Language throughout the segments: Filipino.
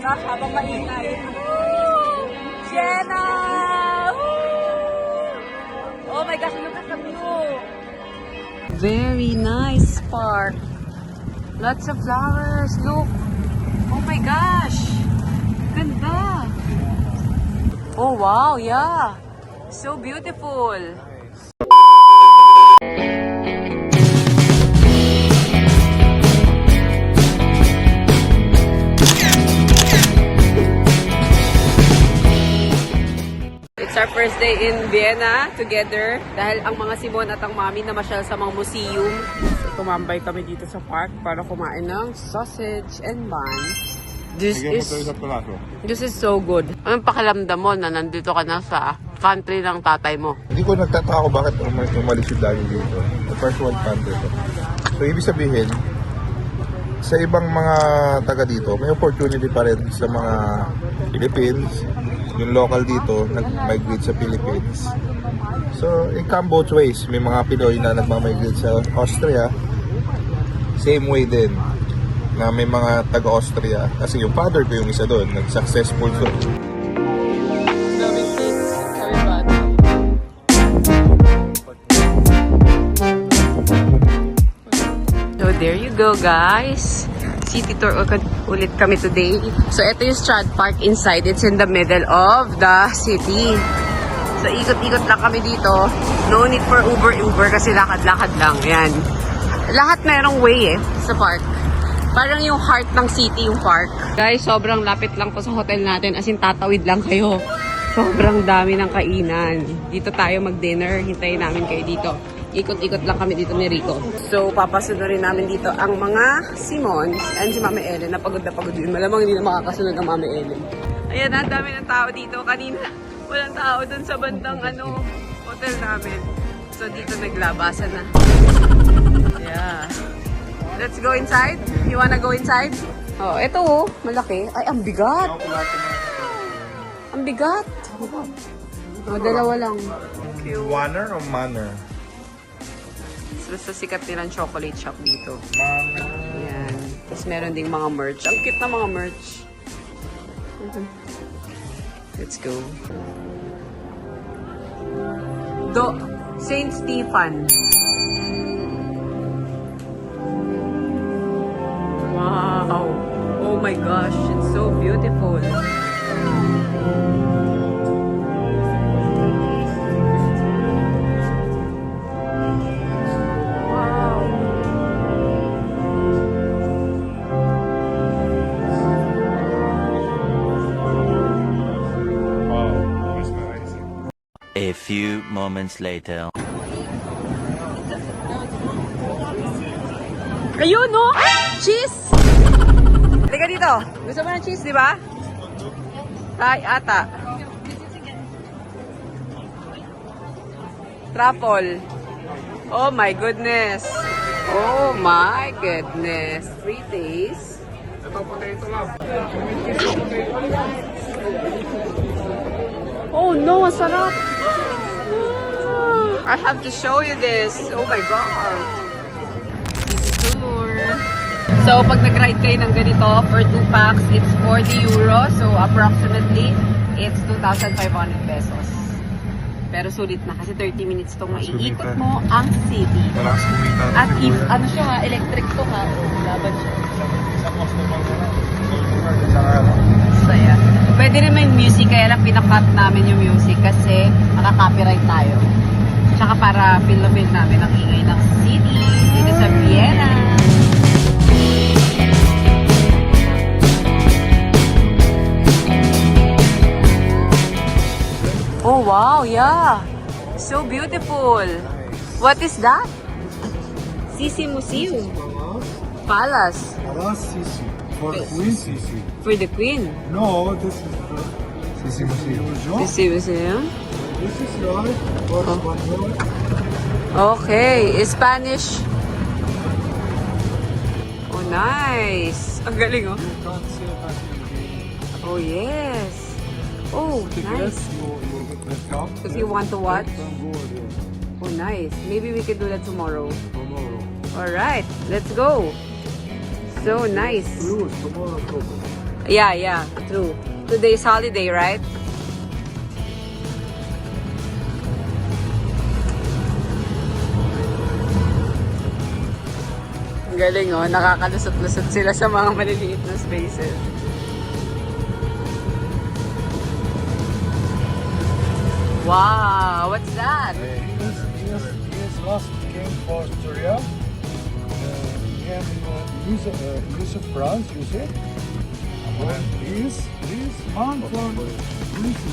gosh, habang maingay. Jenna! Oh my gosh, look at the view. Very nice park. Lots of flowers. Look. Oh my gosh. Ganda. Oh wow, yeah. So beautiful. It's our first day in Vienna together dahil ang mga Simon at ang mami na masyal sa mga museum. So, tumambay kami dito sa park para kumain ng sausage and bun. This is this is so good. Anong pakiramdam mo na nandito ka na sa country ng tatay mo? Hindi ko nagtataka bakit umalis, yung daddy dito. The first world country to. So, ibig sabihin, sa ibang mga taga dito, may opportunity pa rin sa mga Philippines, yung local dito, nag-migrate sa Philippines. So, it come both ways. May mga Pinoy na nagmamigrate sa Austria. Same way din na may mga taga-Austria. Kasi yung father ko yung isa doon, nag-successful so, So there you go guys. City tour ulit- ulit kami today. So ito yung Strand Park inside. It's in the middle of the city. So ikot-ikot lang kami dito. No need for Uber Uber kasi lakad-lakad lang. Yan. Lahat merong way eh sa park. Parang yung heart ng city yung park. Guys, sobrang lapit lang po sa hotel natin. As in, tatawid lang kayo. Sobrang dami ng kainan. Dito tayo mag-dinner. Hintayin namin kayo dito. Ikot-ikot lang kami dito ni Rico. So, papasunod rin namin dito ang mga Simons and si Mami Ellen. Napagod na pagod yun. Malamang hindi na makakasunod ang Mami Ellen. Ayan, ang dami ng tao dito. Kanina, walang tao dun sa bandang ano, hotel namin. So, dito naglabasan na. Yeah. Let's go inside. You wanna go inside? Oh, ito oh, malaki. Ay, ang bigat. Ang bigat. Oh, dalawa lang. Wanner o manner? Basta sikat nilang chocolate shop dito. Ayan. Tapos meron ding mga merch. Ang cute na mga merch. Let's go. Do Saint Stephen. Wow. Oh my gosh, it's so beautiful. Few moments later. Ayun, no? Cheese! Halika dito. Gusto mo ng cheese, di ba? Thai ata. Truffle. Oh my goodness. Oh my goodness. Three days. Oh no, ang sarap. I have to show you this. Oh my god. Tour. So, pag nag-ride kayo ng ganito for 2 packs, it's 40 euro. So, approximately, it's 2,500 pesos. Pero sulit na kasi 30 minutes tong Sulit maiikot mo ang city. At if, ano siya ha, electric to ha, laban siya. Sa customer ko na. Saka? So, yeah. Pwede naman music, kaya lang pinakat namin yung music kasi makaka-copyright tayo. Tsaka para feel na feel namin ang ingay ng city dito sa Vienna. Oh wow, yeah. So beautiful. What is that? Sisi Museum. Palace. Alas Sisi. For Queen Sisi. For the Queen. No, this is the Sisi. Jean. Sisi Museum. This is for Oh. Spanish. Okay, Spanish. Oh, nice. Ang galing, oh. You can't say that Oh, yes. Oh, nice. you, you can come. If you want to watch. Can go there Oh, nice. Maybe we can do that tomorrow. tomorrow. All right, let's go. So nice. Yeah, yeah, true. Today's holiday, right? Galing oh, nakakalusot-lusot sila sa mga maliliit na spaces. Wow, what's that? Yes, yes, yes, last came for Syria. Uh, we have uh, use, uh, use of France, you see? Well, this, this man from Greece.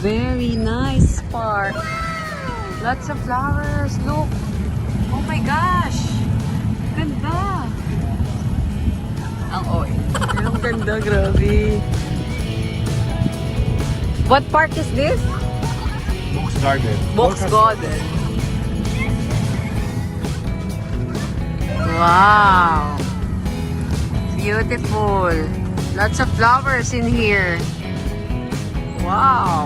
Very nice park. Lots of flowers. Look. Oh my gosh. Ganda. Ang ah, oy. Oh, ang ganda, grabe. What park is this? Books Garden. Box Garden. Wow. Beautiful. Lots of flowers in here. Wow.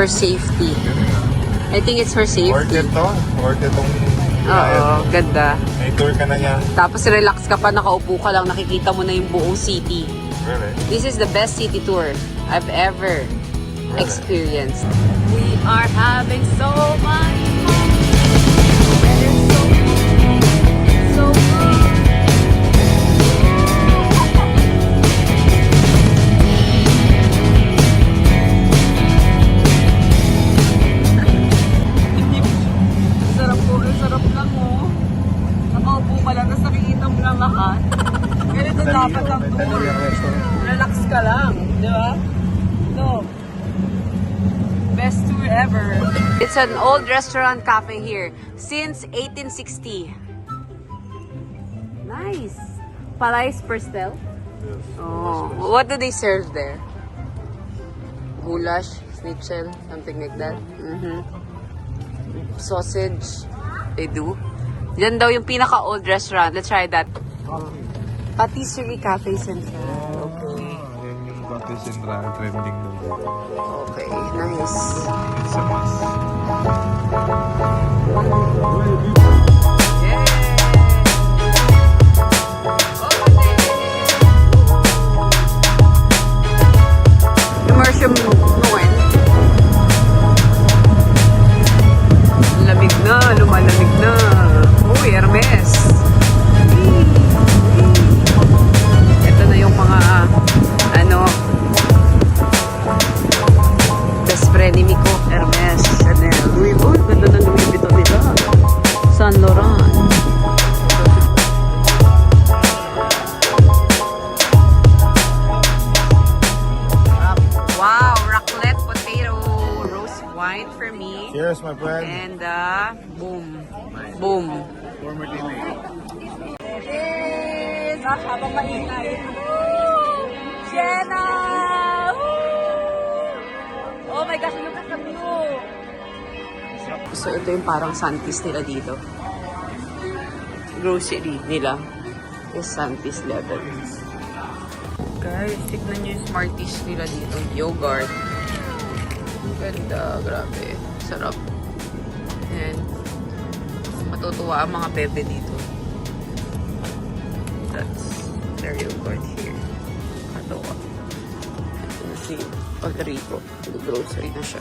For safety. I think it's for Worth safety. it to. Worth it tong Oo, ganda. May tour ka na niya. Tapos relax ka pa, nakaupo ka lang, nakikita mo na yung buong city. Really? This is the best city tour I've ever experienced. We are having so much It's an old restaurant cafe here since 1860. Nice. Palais Perstel? Oh, what do they serve there? Goulash, schnitzel, something like that. Mm-hmm. Sausage, they do. Yan daw yung pinaka-old restaurant. Let's try that. Patisserie Cafe Central. Okay. Yan yung Coffee Central trending doon. Okay, nice. It's a must. And uh, boom. Boom. Former teammate. Yes! Ah, habang maingay. Jenna! Woo! Oh my gosh, look at the view! So, ito yung parang Santis nila dito. Grocery nila is Santis level. Guys, tignan nyo yung Smarties nila dito. Yogurt. Ganda, grabe. Sarap. And, matutuwa ang mga bebe dito. That's their yogurt here. Katawa. Ito na si Rodrigo. Grocery na siya.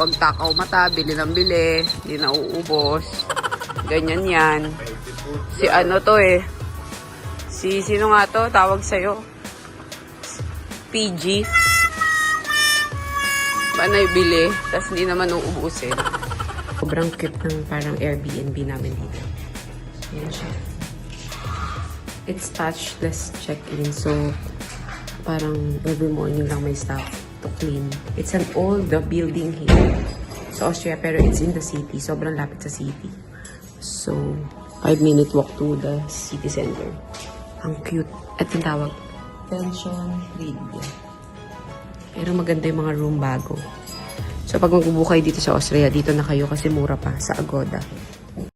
Huwag takaw mata, bili ng bili, hindi na uubos. Ganyan yan. Si ano to eh. Si sino nga to? Tawag sa'yo. PG. Panay bili, tas hindi naman uubusin. Sobrang cute ng parang Airbnb namin dito. Ayan siya. It's touchless check-in. So, parang every morning lang may staff to clean. It's an old building here sa Austria, pero it's in the city. Sobrang lapit sa city. So, 5 minute walk to the city center. Ang cute. At yung tawag, pension Villa. Pero maganda yung mga room bago. So, pag magbubuo kayo dito sa Austria, dito na kayo kasi mura pa sa Agoda.